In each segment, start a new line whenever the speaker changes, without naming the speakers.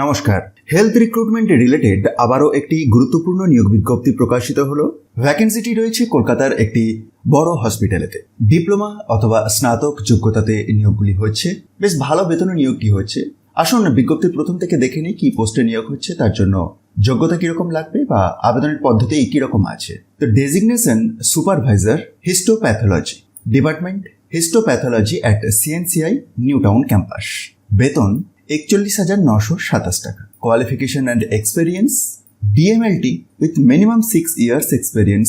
নমস্কার। Health recruitment related আবারও একটি গুরুত্বপূর্ণ নিয়োগ বিজ্ঞপ্তি প্রকাশিত হলো। ভ্যাকেন্সিটি রয়েছে কলকাতার একটি বড় হসপিটালেতে ডিপ্লোমা অথবা স্নাতক যোগ্যতাতে নিয়োগগুলি হচ্ছে। বেশ ভালো বেতনে নিয়োগটি হচ্ছে? আসুন বিজ্ঞপ্তির প্রথম থেকে দেখে নিই কি পোস্টে নিয়োগ হচ্ছে, তার জন্য যোগ্যতা কীরকম লাগবে বা আবেদনের পদ্ধতি কীরকম আছে। তো designation supervisor histopathology department histopathology at CNCI new town campus বেতন একচল্লিশ হাজার নশো সাতাশ টাকা। Qualification and experience DMLT with minimum six years experience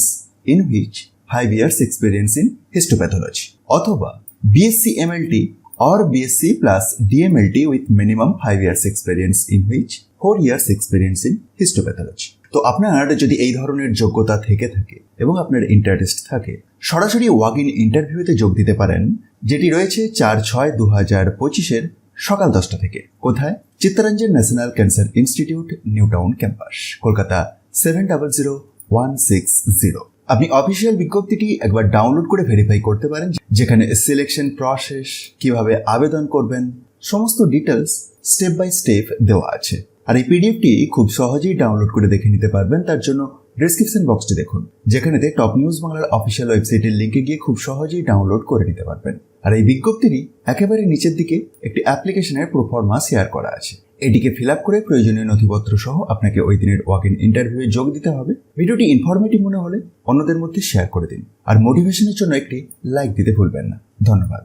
in which five years experience in histopathology অথবা BSc MLT or BSc plus DMLT with minimum 5 years experience in which 4 years experience in histopathology. তো আপনার যদি এই ধরনের যোগ্যতা থেকে থাকে এবং আপনার ইন্টারেস্ট থাকে, সরাসরি ওয়াক ইন ইন্টারভিউতে যোগ দিতে পারেন, যেটি রয়েছে চার ছয় দু হাজার পঁচিশের সকাল দশটা থেকে। কোথায়? Chittaranjan national cancer institute, new town campus, Kolkata seven double zero one six zero আপনি অফিসিয়াল বিজ্ঞপ্তিটি একবার ডাউনলোড করে ভেরিফাই করতে পারেন, যেখানে সিলেকশন প্রসেস কীভাবে আবেদন করবেন, সমস্ত ডিটেলস স্টেপ বাই স্টেপ দেওয়া আছে। আর এই পিডিএফটি খুব সহজেই ডাউনলোড করে দেখে নিতে পারবেন। তার জন্য ডেসক্রিপশন বক্সটি দেখুন যেখানেতে টপ নিউজ বাংলার অফিসিয়াল ওয়েবসাইটের লিঙ্কে গিয়ে খুব সহজেই ডাউনলোড করে নিতে পারবেন। আর এই বিজ্ঞপ্তিরই একেবারে নিচের দিকে একটি অ্যাপ্লিকেশনের প্রোফর্মা শেয়ার করা আছে। এটিকে ফিল আপ করে প্রয়োজনীয় নথিপত্র সহ আপনাকে ওই দিনের ওয়াক ইন ইন্টারভিউয়ে যোগ দিতে হবে। ভিডিওটি ইনফরমেটিভ মনে হলে অন্যদের মধ্যে শেয়ার করে দিন। আর মোটিভেশনের জন্য একটি লাইক দিতে ভুলবেন না। ধন্যবাদ।